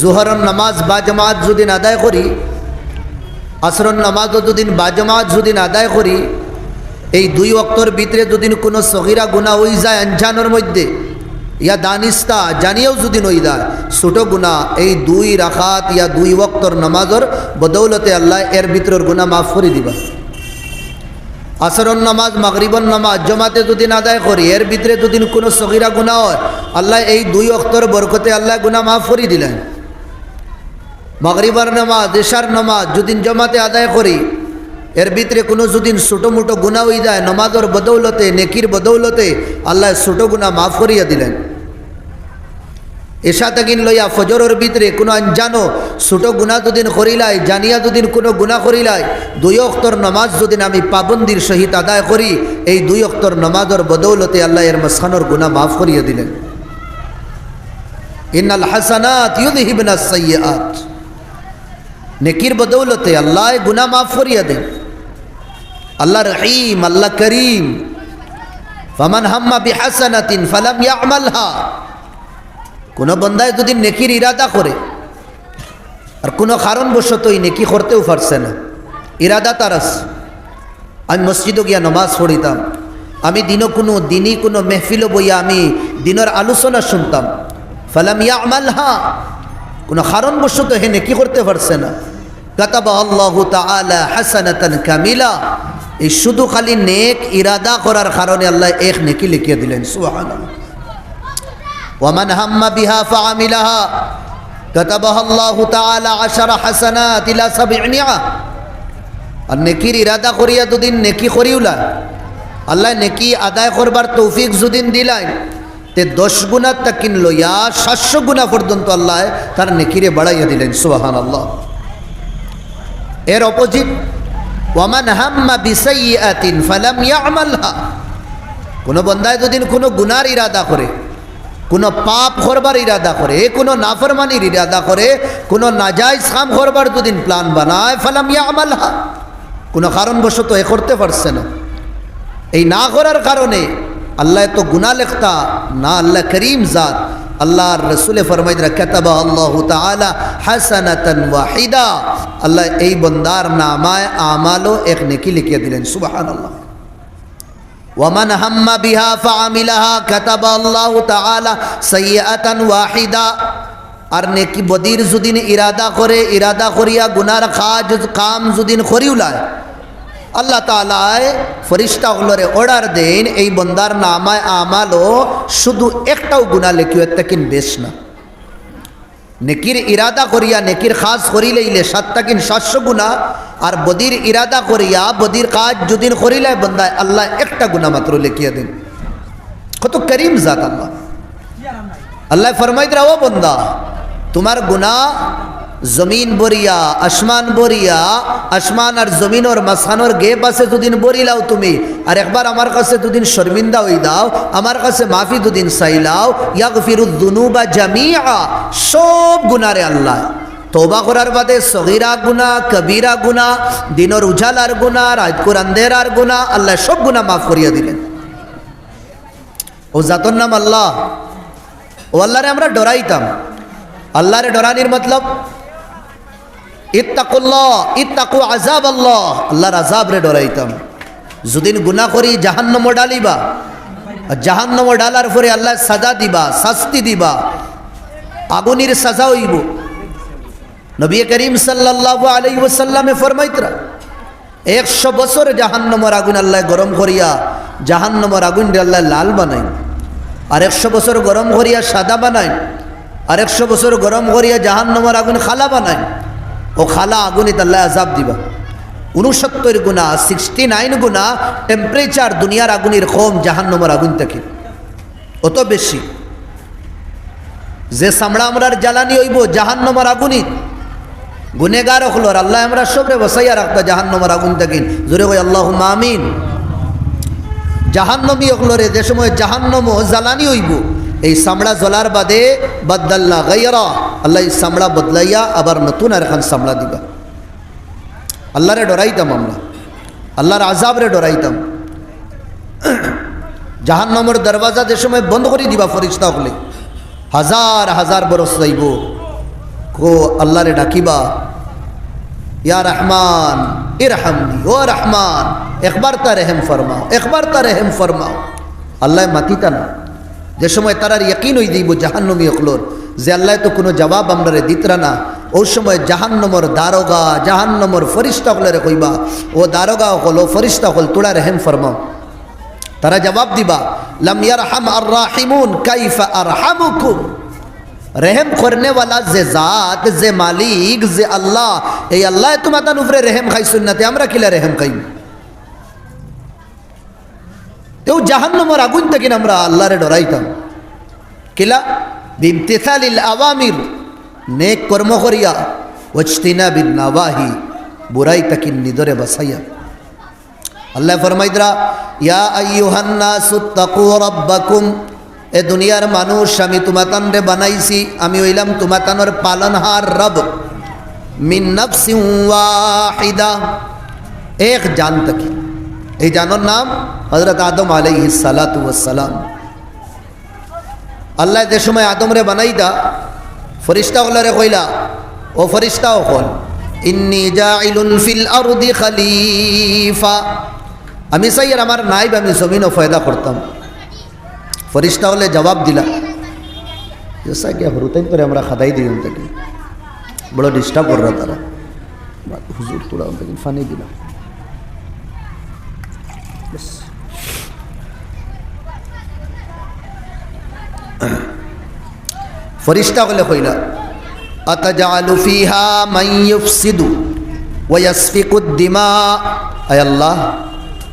জোহরন নামাজ বা জামাত যদিন আদায় করি আসরন নামাজও যদিন বা জামাত যদিন আদায় করি, এই দুই অক্তর ভিতরে যদিন কোনো সহিরা গুণা হয়ে যায় আঞ্জানোর মধ্যে। ইয়া দানিস্তা, জানিয়েও যদি নই দেয় ছোটো গুণা এই দুই রাখাত ইয়া দুই ওক্তর নামাজর বদৌলতে আল্লাহ এর ভিতরের গুণা মাফ করে দিবা। আসরন নামাজ মাগরিবন নামাজ, জমাতে যদি আদায় করি, এর ভিতরে যদি কোনো সগিরা গুণা হয়, আল্লাহ এই দুই অক্তর বরকতে আল্লাহ গুণা মাফ করে দিলেন। মাগরিবার নামাজ, এশার নামাজ যদিন জমাতে আদায় করি, এর ভিতরে কোনো যদিন ছোটো মোটো গুণা হয়ে যায় নমাজর বদৌলতে, নেকির বদৌলতে আল্লাহ ছোটো গুণা মাফ করিয়া দিলেন। এশা তাকিন লইয়া ফজরের ভিতরে কোনো আনজানো ছোটো গুণা যদিন করিলাই, জানিয়া যদিন কোনো গুণা করিলাই, দুই অক্তর নমাজ যদিন আমি পাবন্দির সহিত আদায় করি, এই দুই অক্তর নমাজর বদৌলতে আল্লাহ এর মাসখানোর গুণা মাফ করিয়া দিলেন। ইন্নাল হাসানাত ইউদহিবনা সাইয়াত নেকির বদৌলতে আল্লাহ গুনা মাফ করিয়া দেন। আল্লাহ রহিম, আল্লাহ করিম। ফামান হাম্মা বিহাসানাতিন ফালাম ইয়ামালহা। কোন বন্দায় যদি নেকির ইরাদা করে, আর কোনো কারণবশত এই নেকি করতেও পারছে না। ইরাদা তারাস আমি মসজিদও গিয়া নমাজ পড়িতাম। আমি দিনও কোনো, দিনই কোনো মেহফিলও বইয়া আমি দিনের আলোচনা শুনতাম। ফালাম ইয়া আমালহা কোনো কারণবশত হে নেকি করতে পারছে না। কাতাবা আল্লাহ তাআলা হাসানাতান কামিলা। এই শুধু খালি নেক ইরাদা করার কারণে আল্লাহ এক নেকি লিখিয়ে দিলেন, সুবহানাল্লাহ। ওয়ামান হাম্মা বিহা ফাআমিলাহা। কাতাবাহা আল্লাহু তাআলা আশারা হাসানাত ইলা সাবঈনিয়া আর নেকির ইরাদা দুদিন নেকি করিউলা আল্লাহ নেকি আদায় করবার তৌফিক যদিন দিলাই। তে দশ গুণা তাকিন লইয়া সাতশো গুণা পর্যন্ত আল্লাহ তার নেকিরে বাড়াইয়া দিলেন সুবাহান আল্লাহ এর অপোজিট, ওয়ামান হাম্মা বিসাইয়াতিন ফালাম ইয়ামালহা কোনো বন্দায় যদি কোনো গুনার ইরাদা করে, কোনো পাপ করবার ইরাদা করে, কোনো নাফরমানির ইরাদা করে, কোনো নাজাইজ খাম করবার দুদিন প্ল্যান বানায়, ফালাম ইয়ামালহা, কোনো কারণবশত এ করতে পারছে না। এই না করার কারণে আল্লাহ তো গুণা লেখতা, না আল্লাহ করিম জাত আল্লাহর রসুলে ফরমাইদরা কেতাবা আল্লাহ তালা হাসানাতন ওয়াহিদা। আল্লাহ এই বন্দার নামায় আমালও এক নেকি লিখিয়ে দিলেন সুবাহান আল্লাহ ওয়ামান হাম্মা বিহা ফাআমিলাহা কাতাবা আল্লাহ তাআলা সাইয়্যাতান ওয়াহিদা। আর নেকি বদির যদিন ইরাদা করে, ইরাদা করিয়া গুনার কাজ কাম যদিন করিউলায় আল্লাহ তালায় ফরিস্তা হলরে অর্ডার দেন, এই বন্দার নামায় আমালও শুধু একটাও গুণা লেখিও কিন বেশ না। নেকির ইরাদা করিয়া, নেকির খাস করিলেইলে সাতটা কিন সাতশো গুণা আর বদির ইরাদা করিয়া, বদির কাজ যদিন করিলে বন্দায় আল্লাহ একটা গুণা মাত্র লেখিয়া দেন। কত করিম জাত আল্লাহ। আল্লাহ ফরমাই ও বন্দা, তোমার গুণা জমিন বরিয়া, আসমান বরিয়া, আসমান আর জমিন ওর মাসানোর গেপ আছে দুদিন বরিলাও তুমি। আর একবার আমার কাছে দুদিন শর্মিন্দা হই দাও, আমার কাছে মাফি দুদিন চাইলাও ইয়াক ফিরুদ্দুনু বা জামিয়া সব গুনারে আল্লাহ। তোবা করার বাদে সগিরা গুনা কবিরা গুনা দিনর উজালার গুনা রাজপুর আন্দেরার গুনা আল্লাহ সব গুনা মাফ করিয়া দিলেন ও জাতর নাম আল্লাহ। ও আল্লাহরে আমরা ডরাইতাম। আল্লাহরে ডরানির মতলব ইত্তাকুল্লাহ, ইত্তাকু আজাব আল্লাহ আল্লাহর আজাব রে ডরাইতাম। যদিন গুনাহ করি জাহান্নম ডালিবা। জাহান্নম ডালার পরে আল্লাহ সাজা দিবা, শাস্তি দিবা। আগুনির সাজা হইব। নবী করিম সাল্লাল্লাহু আলাইহি ওয়াসাল্লামে ফরমাইতরা, একশো বছর জাহান্নমর আগুন আল্লাহ গরম করিয়া, জাহান্নমর আগুন আল্লাহ লাল বানাই আর একশো বছর গরম করিয়া সাদা বানাই আর একশো বছর গরম করিয়া জাহান্নমর আগুন খালা বানাই ও খালা আগুনিত আল্লাহ আজাব দিবা। উনসত্তর গুণা সিক্সটি নাইন গুণা টেম্পারেচার দুনিয়ার আগুনের কম, জাহান্নমর আগুন থেকে। অত বেশি। যে চামড়া আমরার জ্বালানি হইব, জাহান্নমর আগুনিত গুনেগার হলোর আল্লাহ আমরা সবরে বসাইয়া রাখতো জাহান্নমর আগুন থেকে। জোরে কই আল্লাহ মামিন জাহান্নমী হলরে যে সময় জাহান্নম জ্বালানি হইব এই চামড়া জ্বলার বাদে বাদ্দাল্লা গাইয়ারা আল্লাহ এই চামড়া বদলাইয়া আবার নতুন আর এখন চামড়া দিবা। আল্লাহরে ডরাইতাম আমরা। আল্লাহর আজাবরে ডরাইতাম। জাহান্নমর দরওয়াজা যে সময় বন্ধ করে দিবা ফরিস্তা হলে, হাজার হাজার বরস যাইব। কো আল্লাহরে ডাকিবা, ইয়া রহমান, ইরহামনি, ও রহমান, একবার তা রেহেম ফরমাও, একবার তা রেহেম ফরমাও। আল্লাহ মাতিতা না। যে সময় তারার ইয়কিন হয়ে দিব, জাহান্নমী অকলোর যে আল্লাহ তো কোনো জবাব আমরা দিতরা না ওই সময় জাহান্নমর দারোগা, জাহান্নমর ফরিস্তা হলরে কইবা, ও দারোগা হল ও ফরিস্তা হল তোরা রেহেম ফরমাও। তারা জবাব দিবা, লাম ইয়ারহাম আর রাহিমুন কাইফা আরহামুকুম। রেহেম করনে वाला যে জাত, যে মালিক, যে আল্লাহ, এই আল্লাহ তোমাদের উপরে রেহেম খাই সুন্নাতে আমরা কিলা রেহেম খাইম? তেও জাহান্নমর আগুন থেকে আমরা আল্লাহরে ডরাইতাম। কিলা? বিমতিসালিল আওয়ামির, নেক কর্ম করিয়া ওজতিনা বিন নাওয়াহি বুরাই তাকিন নিদরে বসাইয়া। আল্লাহ ফরমাইদরা ইয়া আইয়ুহান্না সুত্তাকু রাব্বাকুম, এ দুনিয়ার মানুষ, আমি তোমাতান রে বানাইছি, আমি হইলাম তোমাতানোর পালনহার রব। মিন নফসিন ওয়াহিদা, এক জান তাকি। এই জানোর নাম? হজরত আদম আলাই সালাতাম আল্লাহ যে সময় আদমরে বানাইদা ফরিস্তা হলরে কইলা, ও ফরিস্তা হল খালিফা। আমি সাইয়ের আমার নাইব আমি জমিনও ফয়দা করতাম। ফরিস্তা হলে জবাব দিলা। জেসা করে আমরা খাদাই দিলাম তাকে বড় ডিস্টার্ব কররা তারা। হুজুর তোরা ফানি দিলাম بس. فرشتہ غلے خوئینا أتجعل فيها من يفسد ويسفك الدماء؟ اے اللہ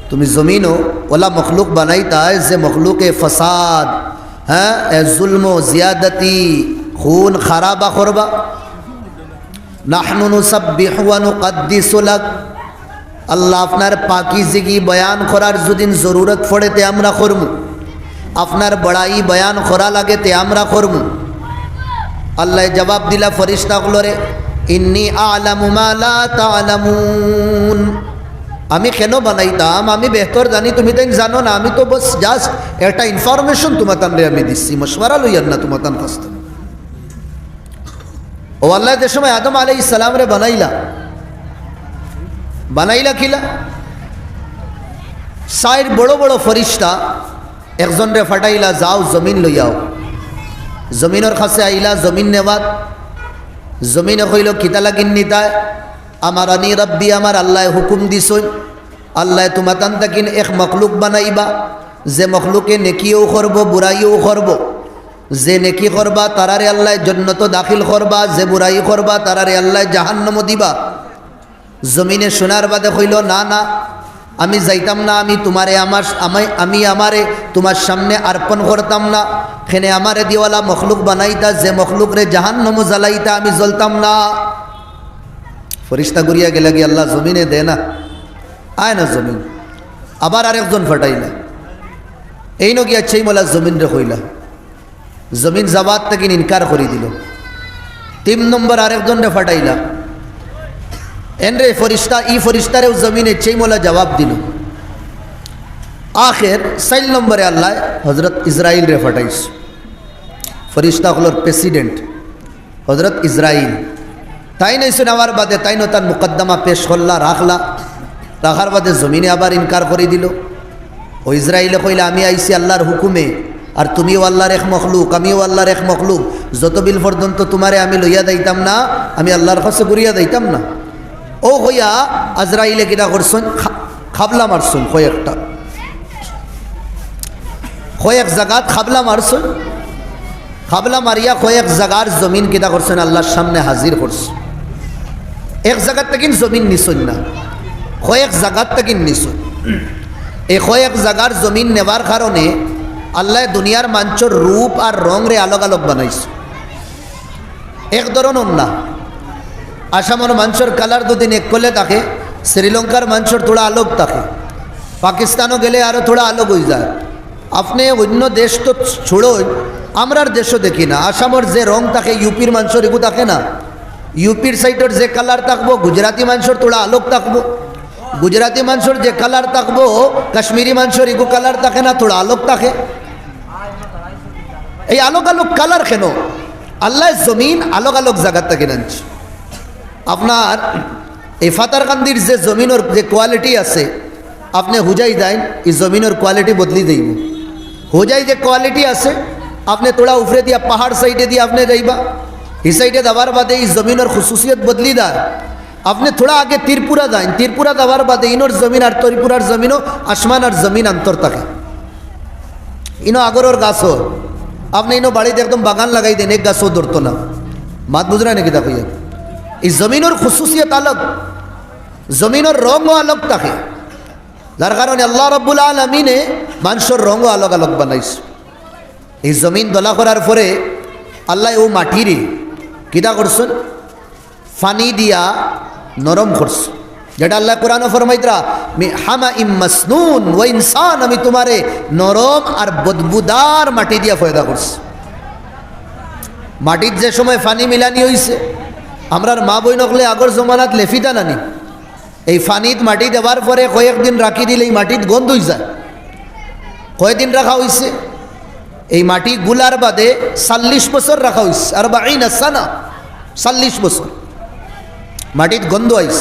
تم زمین ہو ولا مخلوق بنائیتا ہے اس مخلوق فساد. اے ظلم و زیادتی خون خرابہ خربہ نحن نسبح ونقدس لك. আল্লাহ আপনার পাকিজিগি বয়ান করার যদি জরুরত পড়ে তে আমরা করমু। আপনার বড়াই বয়ান করা লাগে তে আমরা করমু। আল্লাহ জবাব দিলা ফরিস্তাগুলোরে ইন্নি আলামু মালা তালামুন। আমি কেন বানাইতাম? আমি বেহতর জানি, তুমি তাই জানো না, আমি তো বস জাস্ট একটা ইনফরমেশন তোমার তানরে আমি দিচ্ছি মশওয়ারা লইয়ার না তোমার ও আল্লাহ যে সময় আদম আলাই ইসালাম রে বানাইলা বানাইলা কিলা সাইর বড় বড় ফরিস্তা একজন রে ফাটাইলা, যাও জমিন লইয়াও জমিনের কাছে আইলা জমিন নেওয়াত জমিনে কইল, কিতা লাগিন নিতায় আমার আনি রব্বি আমার আল্লাহ হুকুম দিছই। আল্লাহ তোমাতান তাকিন এক মখলুক বানাইবা। যে মখলুকে নেকিও করব বুড়াইও করব যে নেকি করবা তারারে আল্লাহ জন্নত দাখিল করবা যে বুড়াই করবা তারারে আল্লাহ জাহান্নম দিবা। জমিনে শোনার বাদে হইল, না না, আমি যাইতাম না, আমি তোমারে আমার আমি আমি আমারে তোমার সামনে আর্পণ করতাম না। খেনে আমারে দিওয়ালা মখলুক বানাইতা, যে মখলুক রে জাহান্নম জ্বালাইতা, আমি জ্বলতাম না। ফরিস্তা গড়িয়া গেলে গিয়ে, আল্লাহ জমিনে দে না, আয় না জমিন। আবার আরেকজন ফাটাইলা, এই নগিয়া সেই মোলা জমিন রে কইলা জমিন জাবাত থেকে ইনকার করে দিল। তিন নম্বর আরেকজন রে ফাটাইলা। এন রে ফরিস্তা, ই ফরিস্তারেও জমিনে সেই মোলা জবাব দিল। আখের সাইল নম্বরে আল্লাহ হজরত ইসরাইল রে ফাটাইস ফরিস্তা হলোর প্রেসিডেন্ট হজরত ইসরাইল। তাই নাই নেওয়ার বাদে, তাই ন তার মুকদ্দমা পেশ করলা, রাখলা। রাখার বাদে জমিনে আবার ইনকার করে দিল। ও ইসরায়েলে কইলে, আমি আইসি আল্লাহর হুকুমে, আর তুমিও আল্লাহর এক মখলুক, আমিও আল্লাহর এক মখলুক। যত বিল পর্যন্ত তোমারে আমি লইয়া দিতাম না, আমি আল্লাহর কাছে ঘুরিয়া দিতাম না। ও হইয়া আজরাইলে কিনা করছেন খাবলা মারছেন কয়েকটা। কয়েক জাগাত খাবলা মারছেন। খাবলা মারিয়া কয়েক জাগার জমিন কিনা করছেন, আল্লাহর সামনে হাজির করছে। এক জায়গার থেকে জমিন নিছন না, কয়েক জায়গার থেকে নিছন। এই কয়েক জায়গার জমিন নেবার কারণে আল্লাহ দুনিয়ার মাঞ্চর রূপ আর রং রে আলোক আলোক বানাইছে। এক ধরনের না আসামের মাঞ্চর কালার দুদিন এক করলে থাকে, শ্রীলঙ্কার মাঞ্চর থোড়া আলোক থাকে। পাকিস্তানও গেলে আরও থোড়া আলোক হয়ে যায়। আপনি অন্য দেশ তো ছোড়োই, আমরার দেশও দেখি না। আসামের যে রং থাকে, ইউপির মাংসর এগু থাকে না। ইউপির সাইডের যে কালার থাকব, গুজরাটি মানুষের তোলা আলোক থাকব। গুজরাটি মানুষের যে কালার থাকব, কাশ্মীরি মাংসর এগু কালার থাকে না তোলা আলোক থাকে। এই আলোক আলোক কালার কেন? আল্লাহ জমিন আলোক আলোক জায়গার থেকে আনছে আপনার এই ফাতারকান্দির যে জমিনের যে কোয়ালিটি আছে, আপনি হুজাই দেন, এই জমিনের কোয়ালিটি বদলি দেব হুজাই যে কোয়ালিটি আছে, আপনি তোড়া উফরে দিয়া, পাহাড় সাইডে দিয়ে আপনি যাইবা। এই সাইডে দেওয়ার বাদে এই জমিনের খুশুসিয়ত বদলি দেয় আপনি থোড়া আগে ত্রিপুরা যান ত্রিপুরা দেওয়ার বাদে ইনোর জমিন আর ত্রিপুরার জমিনও আসমান আর জমিন আন্তর থাকে। ইনো আগরের গাছও। আপনি ইনো বাড়িতে একদম বাগান লাগাই দেন, এক গাছও ধরতো না। মাত বুঝরা নাকি দেখো এই জমিনের খুশুসিয়ত আলগ, জমিনের রঙও আলোক থাকে। যার কারণে আল্লাহ রব্বুল আলমিনে মানুষের রঙও আলোক আলোক বানাইছে। এই জমিন দলা করার পরে আল্লাহ ও মাটিরে কিতা করছেন? ফানি দিয়া নরম করছে। যেটা আল্লাহ কোরআন ফরমাইতরা হামা ইম মাসনুন ও ইনসান, আমি তোমারে নরম আর বদবুদার মাটি দিয়া ফয়দা করছি। মাটির যে সময় ফানি মিলানি হইছে আমরার মা বই নকলে আগর জমানাত লেফিদা নানি। এই ফানিত মাটি দেওয়ার পরে কয়েকদিন রাখি দিলে এই মাটিত গন্ধ হয়ে যায়। কয়েকদিন রাখা হয়েছে এই মাটি গুলার বাদে চাল্লিশ বছর রাখা হয়েছে আর বাই না সানা চাল্লিশ বছর। মাটিত গন্ধ আইস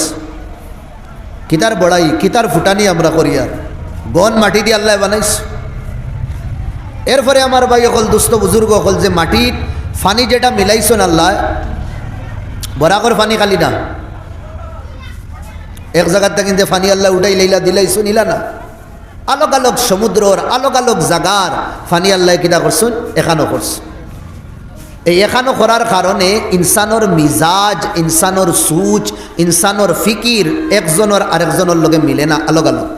কিতার বড়াই, কিতার ফুটানি আমরা করি আর। গন মাটি দিয়ে আল্লাহ বানাইস এরপরে আমার ভাই অকল দুস্থ বুজুর্গ অকল যে মাটির ফানি যেটা মিলাইছেন আল্লাহ বরাকর ফানি খালি না। এক জায়গার থেকে যে ফানি আল্লাহ উঠাই লাইলা দিলাইছো নিলা না। আলোক আলোক সমুদ্রর, আলোক আলোক জাগার ফানি আল্লাহ কিনা করছেন? এখানো করছে। এই এখানো করার কারণে ইনসানোর মিজাজ, ইনসানোর সুচ, ইনসানোর ফিকির একজনের আরেকজনের লগে মিলে না, আলোক আলোক।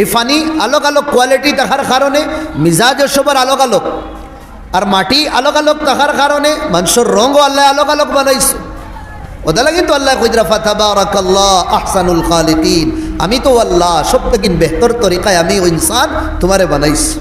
এই ফানি আলোক আলোক কোয়ালিটি দেখার কারণে মিজাজ সবার আলোক আলোক। আর মাটি আলোক আলোক থাকার কারণে, মানুষের রঙও আল্লাহ আলোক আলোক বানাইছে। ওদালা কিন্তু আল্লাহ কুদরা ফাতাবারাকাল্লাহ আহসানুল খালিকিন। আমি তো আল্লাহ সব থেকে বেহতর তরিকায় আমি ইনসান তোমারে বানাইছি।